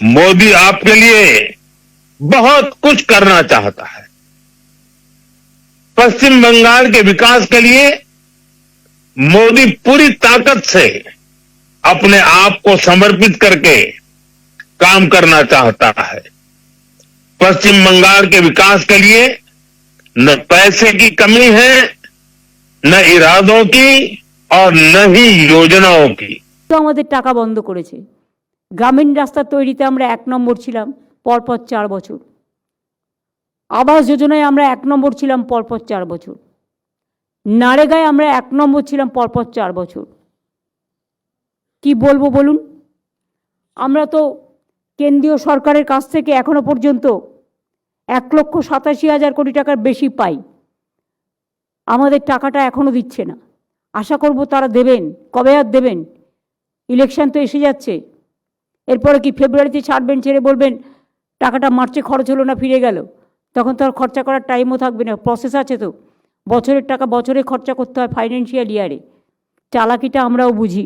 मोदी आपके लिए बहुत कुछ करना चाहता है पश्चिम बंगाल के विकास के लिए मोदी पूरी ताकत से अपने आप को समर्पित करके काम करना चाहता है पश्चिम बंगाल के विकास के लिए न पैसे की कमी है न इरादों की और न ही योजनाओं की তো আমাদের টাকা বন্ধ করেছে গ্রামীণ রাস্তা তৈরিতে আমরা এক নম্বর ছিলাম, পরপর চার বছর। আবাস যোজনায় আমরা এক নম্বর ছিলাম, পরপর চার বছর। নারেগায় আমরা এক নম্বর ছিলাম, পরপর চার বছর। কি বলব বলুন? আমরা তো কেন্দ্রীয় সরকারের কাছ থেকে এখনও পর্যন্ত এক লক্ষ সাতাশি হাজার কোটি টাকার বেশি পাই। আমাদের টাকাটা এখনও দিচ্ছে না। আশা করব তারা দেবেন, কবে আর দেবেন? ইলেকশন তো এসে যাচ্ছে। এরপরে কি ফেব্রুয়ারিতে ছাড়বেন, ছেড়ে বলবেন, টাকাটা মার্চে খরচ হলো না, ফিরে গেল। তখন তো আর খরচা করার টাইমও থাকবে না প্রসেস আছে তো। বছরের টাকা বছরে খরচা করতে হয় ফাইন্যান্সিয়াল ইয়ারে চালাকিটা আমরাও বুঝি।